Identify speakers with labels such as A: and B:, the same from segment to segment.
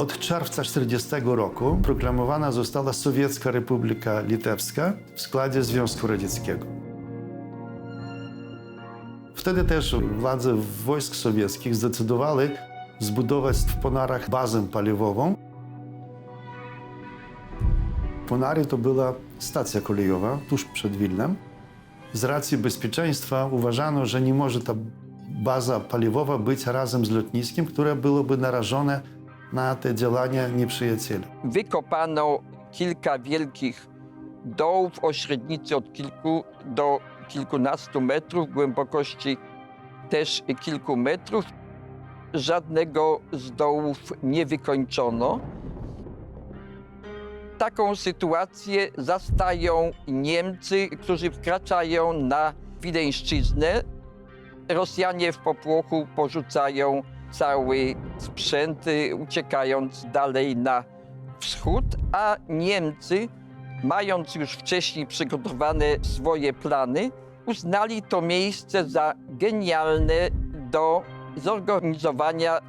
A: Od czerwca 1940 roku proklamowana została Sowiecka Republika Litewska w składzie Związku Radzieckiego. Wtedy też władze wojsk sowieckich zdecydowały zbudować w Ponarach bazę paliwową. Ponary to była stacja kolejowa tuż przed Wilnem. Z racji bezpieczeństwa uważano, że nie może ta baza paliwowa być razem z lotniskiem, które byłoby narażone na te działania nieprzyjaciela.
B: Wykopano kilka wielkich dołów o średnicy od kilku do kilkunastu metrów, głębokości też kilku metrów. Żadnego z dołów nie wykończono. Taką sytuację zastają Niemcy, którzy wkraczają na Wileńszczyznę. Rosjanie w popłochu porzucają cały sprzęt, uciekając dalej na wschód, a Niemcy, mając już wcześniej przygotowane swoje plany, uznali to miejsce za genialne do zorganizowania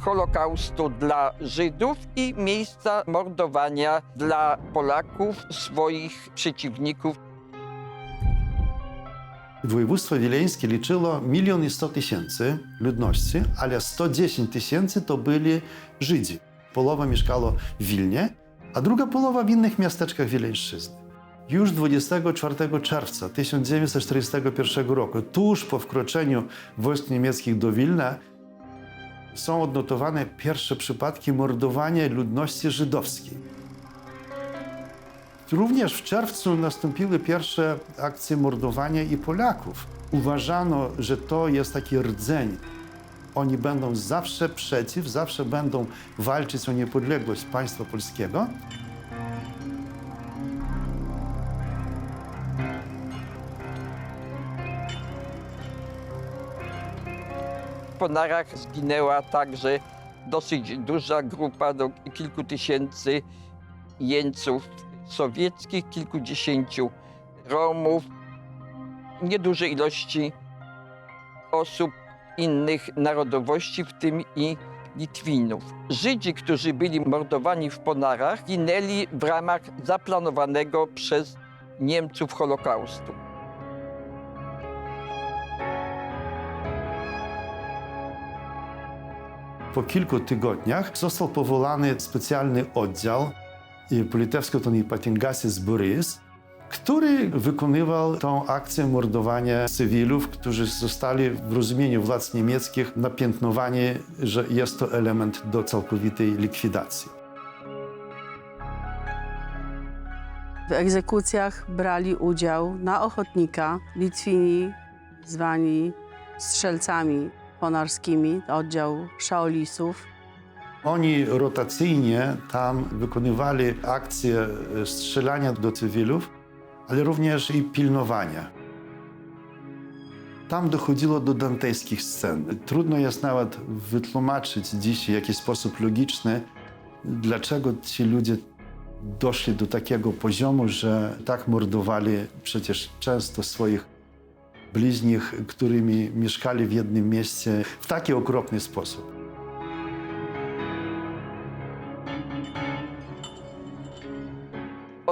B: Holokaustu dla Żydów i miejsca mordowania dla Polaków, swoich przeciwników.
A: Województwo wileńskie liczyło milion i sto tysięcy ludności, ale 110 tysięcy to byli Żydzi. Połowa mieszkała w Wilnie, a druga połowa w innych miasteczkach Wileńszczyzny. Już 24 czerwca 1941 roku, tuż po wkroczeniu wojsk niemieckich do Wilna, są odnotowane pierwsze przypadki mordowania ludności żydowskiej. Również w czerwcu nastąpiły pierwsze akcje mordowania i Polaków. Uważano, że to jest taki rdzeń. Oni będą zawsze przeciw, zawsze będą walczyć o niepodległość państwa polskiego.
B: W Ponarach zginęła także dosyć duża grupa, do kilku tysięcy jeńców sowieckich, kilkudziesięciu Romów, nieduże ilości osób innych narodowości, w tym i Litwinów. Żydzi, którzy byli mordowani w Ponarach, ginęli w ramach zaplanowanego przez Niemców Holokaustu.
A: Po kilku tygodniach został powołany specjalny oddział i po litewsku to Ypatingasis Burys, który wykonywał tą akcję mordowania cywilów, którzy zostali w rozumieniu władz niemieckich napiętnowani, że jest to element do całkowitej likwidacji.
C: W egzekucjach brali udział na ochotnika Litwini zwani strzelcami ponarskimi, oddział szaolisów.
A: Oni rotacyjnie tam wykonywali akcje e, strzelania do cywilów, ale również i pilnowania. Tam dochodziło do dantejskich scen. Trudno jest nawet wytłumaczyć dziś w jakiś sposób logiczny, dlaczego ci ludzie doszli do takiego poziomu, że tak mordowali przecież często swoich bliźnich, którymi mieszkali w jednym mieście w taki okropny sposób.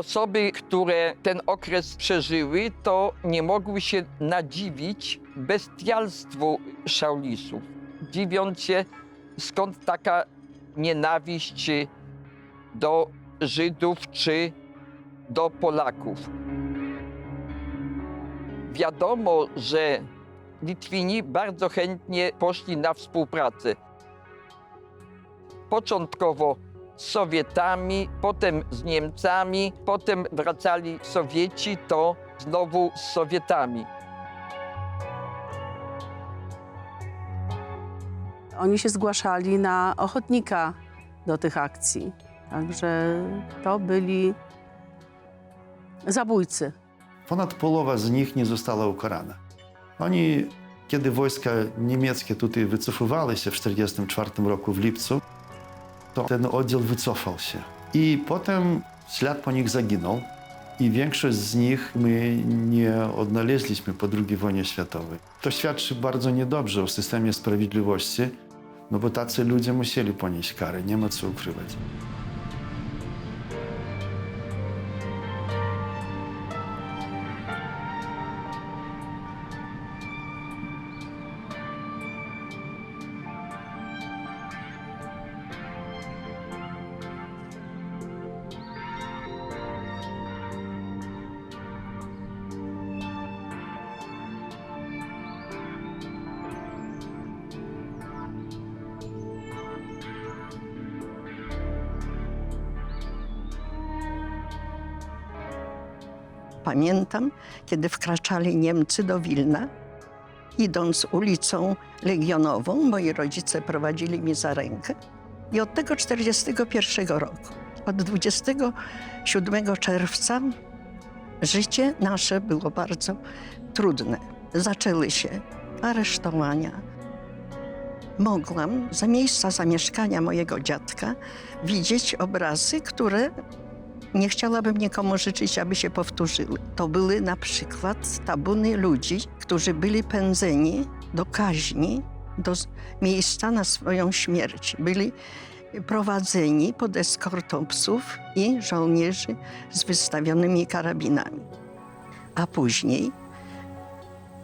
B: Osoby, które ten okres przeżyły, to nie mogły się nadziwić bestialstwu szaulisów. Dziwiąc się, skąd taka nienawiść do Żydów czy do Polaków. Wiadomo, że Litwini bardzo chętnie poszli na współpracę. Początkowo z Sowietami, potem z Niemcami, potem wracali Sowieci, to znowu z Sowietami.
C: Oni się zgłaszali na ochotnika do tych akcji. Także to byli zabójcy.
A: Ponad połowa z nich nie została ukarana. Oni, kiedy wojska niemieckie tutaj wycofywały się w 1944 roku w lipcu, to ten oddział wycofał się. I potem ślad po nich zaginął. I większość z nich my nie odnaleźliśmy po II wojnie światowej. To świadczy bardzo niedobrze o systemie sprawiedliwości No bo tacy ludzie musieli ponieść karę, nie ma co ukrywać.
D: Pamiętam, kiedy wkraczali Niemcy do Wilna, idąc ulicą Legionową, moi rodzice prowadzili mnie za rękę. I od tego 41 roku, od 27 czerwca, życie nasze było bardzo trudne. Zaczęły się aresztowania. Mogłam za miejsca zamieszkania mojego dziadka widzieć obrazy, które nie chciałabym nikomu życzyć, aby się powtórzyły. To były na przykład tabuny ludzi, którzy byli pędzeni do kaźni, do miejsca na swoją śmierć. Byli prowadzeni pod eskortą psów i żołnierzy z wystawionymi karabinami. A później,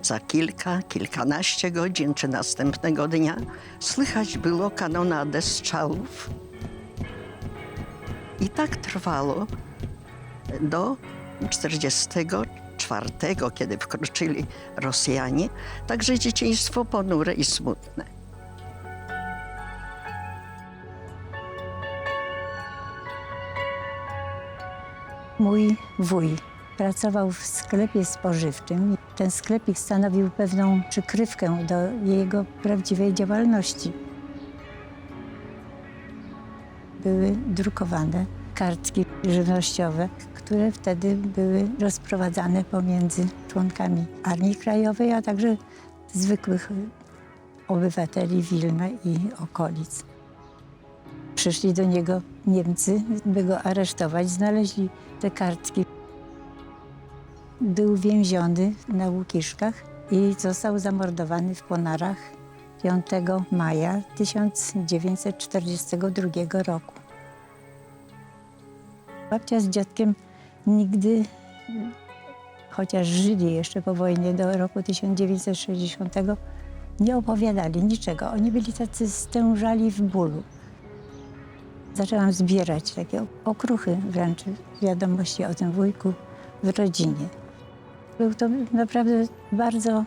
D: za kilka, kilkanaście godzin czy następnego dnia, słychać było kanonadę strzałów i tak trwało do 44, kiedy wkroczyli Rosjanie. Także dzieciństwo ponure i smutne.
E: Mój wuj pracował w sklepie spożywczym. Ten sklepik stanowił pewną przykrywkę do jego prawdziwej działalności. Były drukowane kartki żywnościowe, które wtedy były rozprowadzane pomiędzy członkami Armii Krajowej, a także zwykłych obywateli Wilna i okolic. Przyszli do niego Niemcy, by go aresztować. Znaleźli te kartki. Był więziony na Łukiszkach i został zamordowany w Ponarach 5 maja 1942 roku. Babcia z dziadkiem nigdy, chociaż żyli jeszcze po wojnie do roku 1960, nie opowiadali niczego. Oni byli tacy stężali w bólu. Zaczęłam zbierać takie okruchy wręcz wiadomości o tym wujku w rodzinie. Był to naprawdę bardzo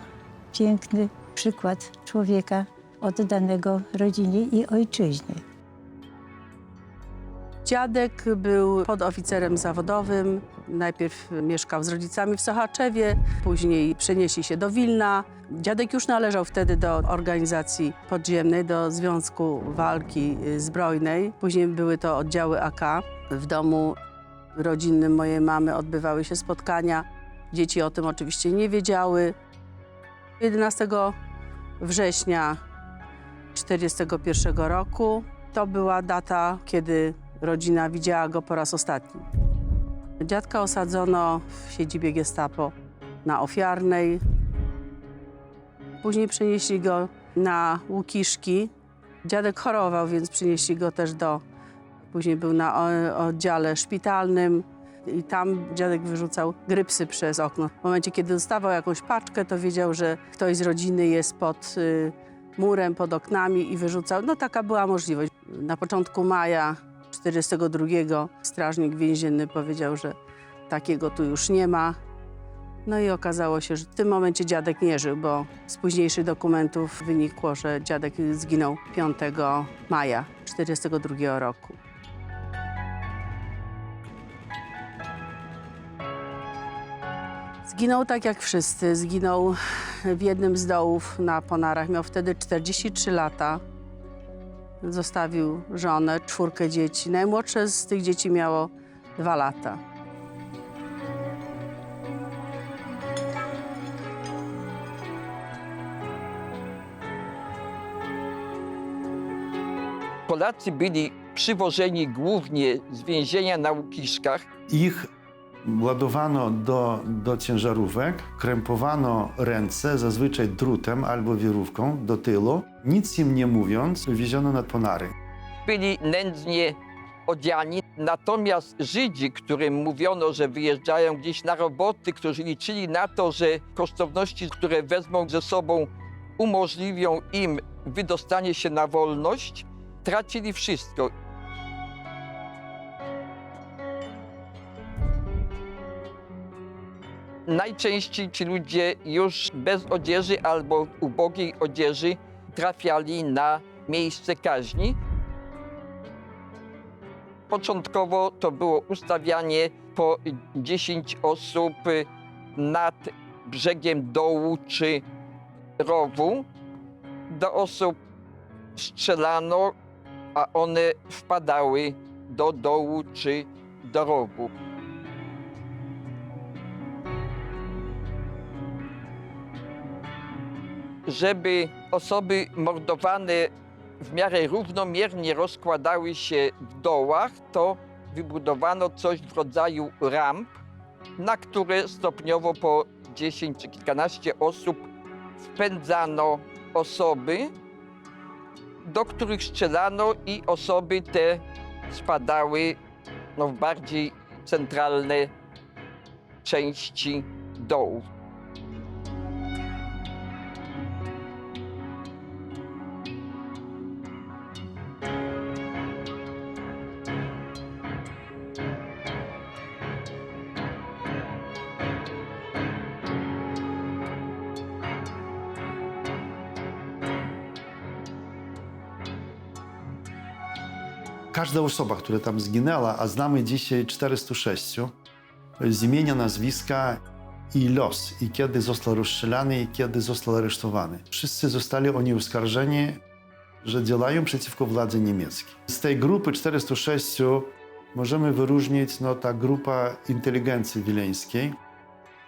E: piękny przykład człowieka oddanego rodzinie i ojczyźnie.
C: Dziadek był podoficerem zawodowym. Najpierw mieszkał z rodzicami w Sochaczewie, później przenieśli się do Wilna. Dziadek już należał wtedy do organizacji podziemnej, do Związku Walki Zbrojnej. Później były to oddziały AK. W domu rodzinnym mojej mamy odbywały się spotkania. Dzieci o tym oczywiście nie wiedziały. 11 września 1941 roku to była data, kiedy rodzina widziała go po raz ostatni. Dziadka osadzono w siedzibie gestapo na Ofiarnej. Później przenieśli go na Łukiszki. Dziadek chorował, więc przynieśli go też do... Później był na oddziale szpitalnym i tam dziadek wyrzucał grypsy przez okno. W momencie, kiedy dostawał jakąś paczkę, to wiedział, że ktoś z rodziny jest pod y, murem, pod oknami i wyrzucał. No taka była możliwość. Na początku maja 42 strażnik więzienny powiedział, że takiego tu już nie ma. No i okazało się, że w tym momencie dziadek nie żył, bo z późniejszych dokumentów wynikło, że dziadek zginął 5 maja 42 roku. Zginął tak jak wszyscy. Zginął w jednym z dołów na Ponarach. Miał wtedy 43 lata. Zostawił żonę, czwórkę dzieci. Najmłodsze z tych dzieci miało dwa lata.
B: Polacy byli przywożeni głównie z więzienia na Łukiszkach.
A: Ich ładowano do, do ciężarówek, krępowano ręce, zazwyczaj drutem albo wirówką do tyłu. Nic im nie mówiąc, wieziono nad Ponary.
B: byli nędznie odziani. Natomiast Żydzi, którym mówiono, że wyjeżdżają gdzieś na roboty, którzy liczyli na to, że kosztowności, które wezmą ze sobą, umożliwią im wydostanie się na wolność, tracili wszystko. Najczęściej ci ludzie już bez odzieży albo ubogiej odzieży trafiali na miejsce kaźni. Początkowo to było ustawianie po 10 osób nad brzegiem dołu czy rowu. Do osób strzelano, a one wpadały do dołu czy do rowu. Żeby osoby mordowane w miarę równomiernie rozkładały się w dołach, to wybudowano coś w rodzaju ramp, na które stopniowo po 10 czy kilkanaście osób wpędzano osoby, do których strzelano i osoby te spadały no, w bardziej centralne części dołów.
A: Każda osoba, która tam zginęła, a znamy dzisiaj 406, z imienia, nazwiska i los, i kiedy został rozstrzelany, i kiedy został aresztowany. Wszyscy zostali oni oskarżeni, że działają przeciwko władzy niemieckiej. Z tej grupy 406 możemy wyróżnić no, ta grupa inteligencji wileńskiej,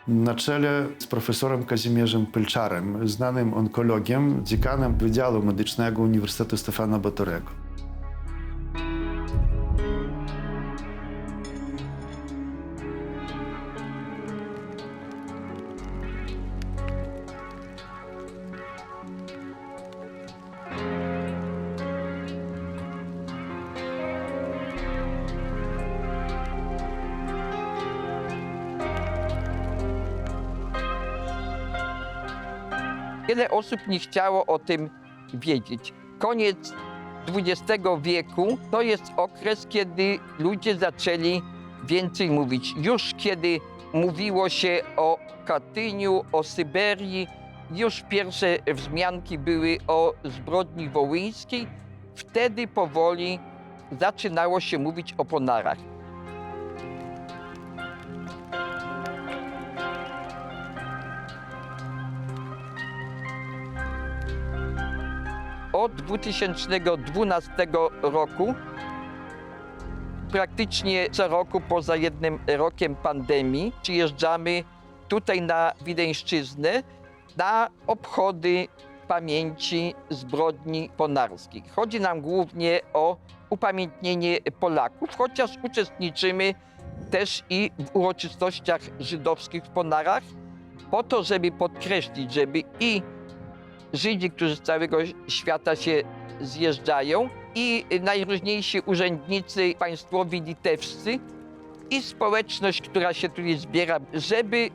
A: na czele z profesorem Kazimierzem Pylczarem, znanym onkologiem, dziekanem Wydziału Medycznego Uniwersytetu Stefana Batorego.
B: Wiele osób nie chciało o tym wiedzieć. Koniec XX wieku to jest okres, kiedy ludzie zaczęli więcej mówić. Już kiedy mówiło się o Katyniu, o Syberii, już pierwsze wzmianki były o zbrodni wołyńskiej, wtedy powoli zaczynało się mówić o Ponarach. Od 2012 roku praktycznie co roku, poza jednym rokiem pandemii, przyjeżdżamy tutaj na Wileńszczyznę na obchody pamięci zbrodni ponarskich. Chodzi nam głównie o upamiętnienie Polaków, chociaż uczestniczymy też i w uroczystościach żydowskich w Ponarach, po to, żeby podkreślić, żeby i Żydzi, którzy z całego świata się zjeżdżają i najróżniejsi urzędnicy państwowi litewscy i społeczność, która się tu zbiera, żeby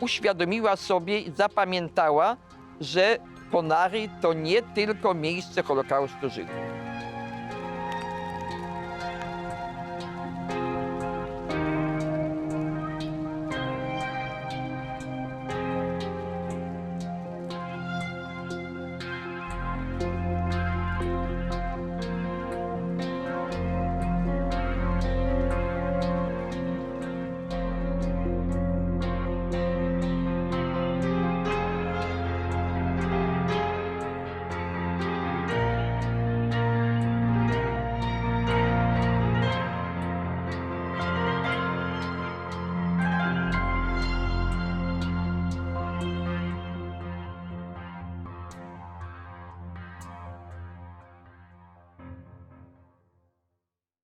B: uświadomiła sobie zapamiętała, że Ponary to nie tylko miejsce Holokaustu Żydów.